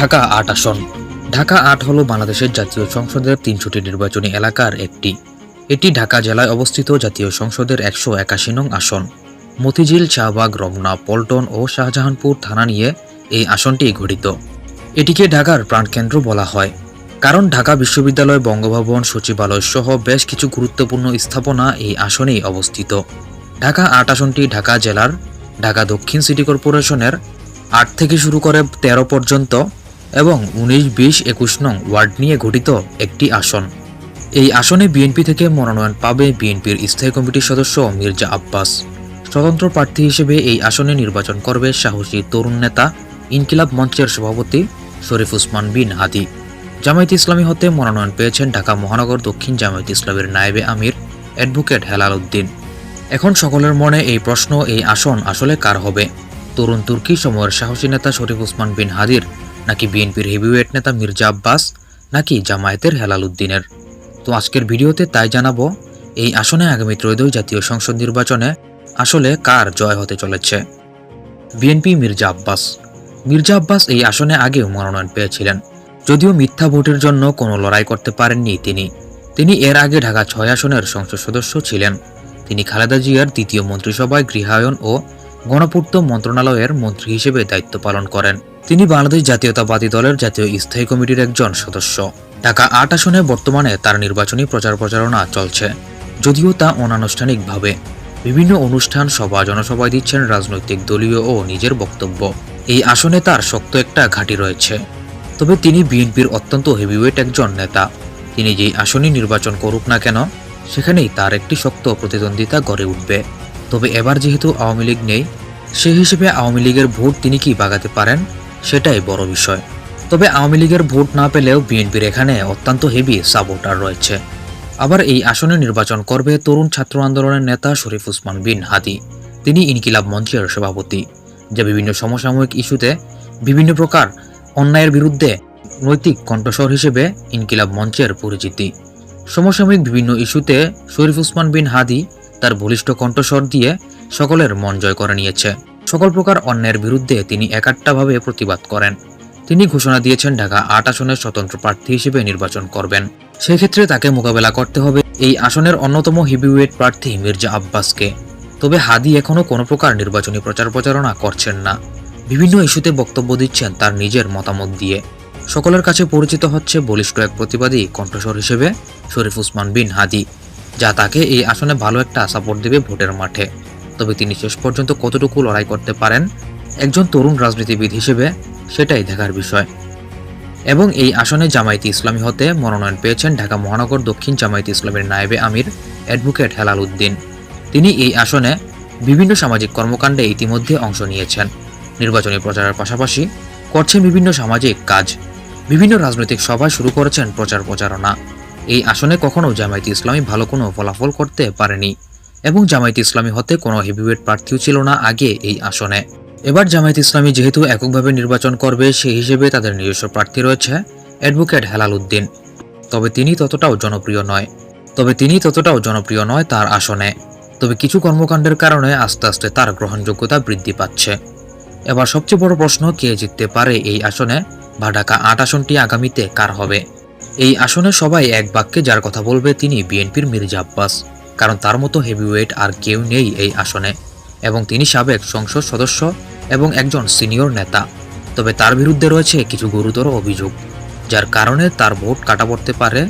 ঢাকা আট আসন। ঢাকা আট হল বাংলাদেশের জাতীয় সংসদের তিনশোটি নির্বাচনী এলাকার একটি। এটি ঢাকা জেলায় অবস্থিত জাতীয় সংসদের একশো একাশি নং আসন। মতিঝিল, শাহবাগ, রমনা, পল্টন ও শাহজাহানপুর থানা নিয়ে এই আসনটি গঠিত। এটিকে ঢাকার প্রাণকেন্দ্র বলা হয়। কারণ ঢাকা বিশ্ববিদ্যালয় বঙ্গভবন সচিবালয় সহ বেশ কিছু গুরুত্বপূর্ণ স্থাপনা এই আসনেই অবস্থিত। ঢাকা আট আসনটি ঢাকা জেলার ঢাকা দক্ষিণ সিটি কর্পোরেশনের আট থেকে শুরু করে তেরো পর্যন্ত এবং উনিশ বিশ একুশ নং ওয়ার্ড নিয়ে গঠিত একটি আসন। এই আসনে বিএনপি থেকে মনোনয়ন পাবে বিএনপির স্থায়ী কমিটির সদস্য মির্জা আব্বাস। স্বতন্ত্র প্রার্থী হিসেবে এই আসনে নির্বাচন করবে সাহসী তরুণ নেতা, ইনকিলাব মঞ্চের সভাপতি শরীফ উসমান বিন হাদি। জামায়াত ইসলামী হতে মনোনয়ন পেয়েছেন ঢাকা মহানগর দক্ষিণ জামায়াত ইসলামের নায়েবে আমির অ্যাডভোকেট হেলাল উদ্দিন। এখন সকলের মনে এই প্রশ্ন, এই আসন আসলে কার হবে? তরুণ তুর্কি সময়ের সাহসী নেতা শরীফ উসমান বিন হাদির নাকি বিএনপির হেভিওয়েট নেতা মির্জা আব্বাস, নাকি জামায়াতের হেলাল উদ্দিনের? তো আজকের ভিডিওতে তাই জানাব, এই আসনে আগামী ত্রয়োদশ জাতীয় সংসদ নির্বাচনে আসলে কার জয় হতে চলেছে? বিএনপি মির্জা আব্বাস। মির্জা আব্বাস এই আসনে আগেও মনোনয়ন পেয়েছিলেন, যদিও মিথ্যা ভোটের জন্য কোনো লড়াই করতে পারেননি তিনি। তিনি এর আগে ঢাকা ছয় আসনের সংসদ সদস্য ছিলেন। তিনি খালেদা জিয়ার দ্বিতীয় মন্ত্রিসভায় গৃহায়ন ও গণপূর্ত মন্ত্রণালয়ের মন্ত্রী হিসেবে দায়িত্ব পালন করেন। তিনি বাংলাদেশ জাতীয়তাবাদী দলের জাতীয় স্থায়ী কমিটির একজন সদস্য। ঢাকা আট আসনে বর্তমানে তার নির্বাচনী প্রচার প্রচারণা চলছে, যদিও তা অনানুষ্ঠানিকভাবে। বিভিন্ন অনুষ্ঠান সভা, জনসভায় দিচ্ছেন রাজনৈতিক দলীয় ও নিজের বক্তব্য। এই আসনে তার শক্ত একটা ঘাঁটি রয়েছে। তবে তিনি বিএনপির অত্যন্ত হেভিওয়েট একজন নেতা। তিনি যেই আসনই নির্বাচন করুক না কেন, সেখানেই তার একটি শক্ত প্রতিদ্বন্দ্বিতা গড়ে উঠবে। তবে এবার যেহেতু আওয়ামী লীগ নেই সে হিসেবে আওয়ামী লীগের ভোট তিনি কি বাগাতে পারেন? সেটাই বড় বিষয়। তবে আওয়ামী লীগের ভোট না পেলেও বিএনপির এখানে অত্যন্ত হেভি সাপোর্টার রয়েছে। আবার এই আসনে নির্বাচন করবে তরুণ ছাত্র আন্দোলনের নেতা শরীফ উসমান বিন হাদি। তিনি ইনকিলাব মঞ্চের সভাপতি। যা বিভিন্ন সমসাময়িক ইস্যুতে বিভিন্ন প্রকার অন্যায়ের বিরুদ্ধে নৈতিক কণ্ঠস্বর হিসেবে ইনকিলাব মঞ্চের পরিচিতি। সমসাময়িক বিভিন্ন ইস্যুতে শরীফ উসমান বিন হাদি তার বলিষ্ঠ কণ্ঠস্বর দিয়ে সকলের মন জয় করে নিয়েছে। সকল প্রকার অন্যায়ের বিরুদ্ধে তিনি একাট্টাভাবে প্রতিবাদ করেন। তিনি ঘোষণা দিয়েছেন ঢাকা আট আসনের স্বতন্ত্র প্রার্থী হিসেবে নির্বাচন করবেন। সেক্ষেত্রে তাকে মোকাবেলা করতে হবে এই আসনের অন্যতম হেভিওয়েট প্রার্থী মির্জা আব্বাসকে। তবে হাদি এখনও কোনো প্রকার নির্বাচনী প্রচার প্রচারণা করছেন না। বিভিন্ন ইস্যুতে বক্তব্য দিচ্ছেন তার নিজের মতামত দিয়ে। সকলের কাছে পরিচিত হচ্ছে বলিষ্ঠ এক প্রতিবাদী কণ্ঠস্বর হিসেবে শরীফ উসমান বিন হাদি, যা তাকে এই আসনে ভালো একটা সাপোর্ট দেবে ভোটের মাঠে। তবে তিনি শেষ পর্যন্ত কতটুকু লড়াই করতে পারেন একজন তরুণ রাজনীতিবিদ হিসেবে সেটাই দেখার বিষয়। এবং এই আসনে জামায়াতে ইসলামী হতে মনোনয়ন পেয়েছেন ঢাকা মহানগর দক্ষিণ জামায়াতে ইসলামের নায়েবে আমির অ্যাডভোকেট হেলাল উদ্দিন। তিনি এই আসনে বিভিন্ন সামাজিক কর্মকাণ্ডে ইতিমধ্যে অংশ নিয়েছেন। নির্বাচনী প্রচারের পাশাপাশি করছেন বিভিন্ন সামাজিক কাজ। বিভিন্ন রাজনৈতিক সভায় শুরু করেছেন প্রচার প্রচারণা। এই আসনে কখনো জামায়াতে ইসলামী ভালো কোনো ফলাফল করতে পারেনি। এবং জামায়াতে ইসলামী হতে কোনো হেভিওয়েট প্রার্থীও ছিল না আগে এই আসনে। এবার জামায়াত ইসলামী যেহেতু এককভাবে নির্বাচন করবে, সেই হিসেবে তাদের নিজস্ব প্রার্থী রয়েছে অ্যাডভোকেট হেলাল উদ্দিন। তবে তিনি ততটাও জনপ্রিয় নয়। তবে তিনি ততটাও জনপ্রিয় নয় তার আসনে। তবে কিছু কর্মকাণ্ডের কারণে আস্তে আস্তে তার গ্রহণযোগ্যতা বৃদ্ধি পাচ্ছে। এবার সবচেয়ে বড় প্রশ্ন, কে জিততে পারে এই আসনে? বা ঢাকা আট আসনটি আগামীতে কার হবে? এই আসনে সবাই এক বাক্যে যার কথা বলবে তিনি বিএনপির মির্জা আব্বাস। কারণ তার মতো হেভিওয়েট আর কেউ নেই এই আসনে, এবং তিনি সাবেক সংসদ সদস্য এবং একজন সিনিয়র নেতা। তবে তার বিরুদ্ধে রয়েছে কিছু গুরুতর অভিযোগ, যার কারণে তার ভোট কাটা পড়তে পারে,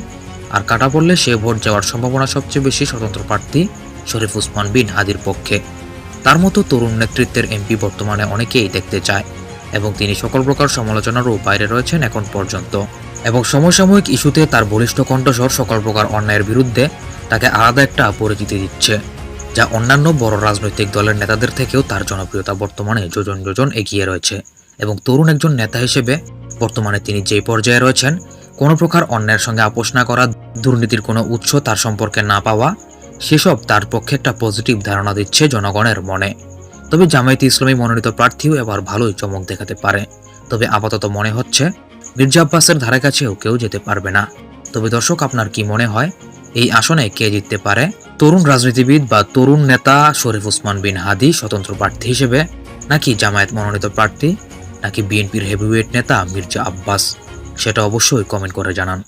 আর কাটা পড়লে সে ভোট যাওয়ার সম্ভাবনা সবচেয়ে বেশি স্বতন্ত্র প্রার্থী শরীফ উসমান বিন হাদির পক্ষে। তার মতো তরুণ নেতৃত্বের এমপি বর্তমানে অনেকেই দেখতে চায়, এবং তিনি সকল প্রকার সমালোচনারও বাইরে রয়েছেন এখন পর্যন্ত। এবং সমসাময়িক ইস্যুতে তার বলিষ্ঠ কণ্ঠস্বর সকল প্রকার অন্যায়ের বিরুদ্ধে তাকে আলাদা একটা পরিচিতি দিচ্ছে, যা অন্যান্য বড় রাজনৈতিক দলের নেতাদের থেকেও তার জনপ্রিয়তা বর্তমানে যোজন যোজন এগিয়ে রয়েছে এবং তরুণ একজন নেতা হিসেবে বর্তমানে তিনি যে পর্যায়ে রয়েছেন, কোনো প্রকার অন্যের সঙ্গে আপোষ না করা, দুর্নীতির কোনো উৎস তার সম্পর্কে না পাওয়া, সেসব তার পক্ষে একটা পজিটিভ ধারণা দিচ্ছে জনগণের মনে। তবে জামায়াতে ইসলামী মনোনীত প্রার্থীও এবার ভালোই চমক দেখাতে পারে। তবে আপাতত মনে হচ্ছে মির্জা আব্বাসের ধারে কাছেও কেউ যেতে পারবে না। তবে দর্শক, আপনার কি মনে হয়? এই আসনে কে জিততে পারে? তরুণ রাজনীতিবিদ বা তরুণ নেতা শরীফ ওসমান বিন হাদি স্বতন্ত্র প্রার্থী হিসেবে, নাকি জামায়াত মনোনীত প্রার্থী, নাকি বিএনপির হেভিওয়েট নেতা মির্জা আব্বাস? সেটা অবশ্যই কমেন্ট করে জানান।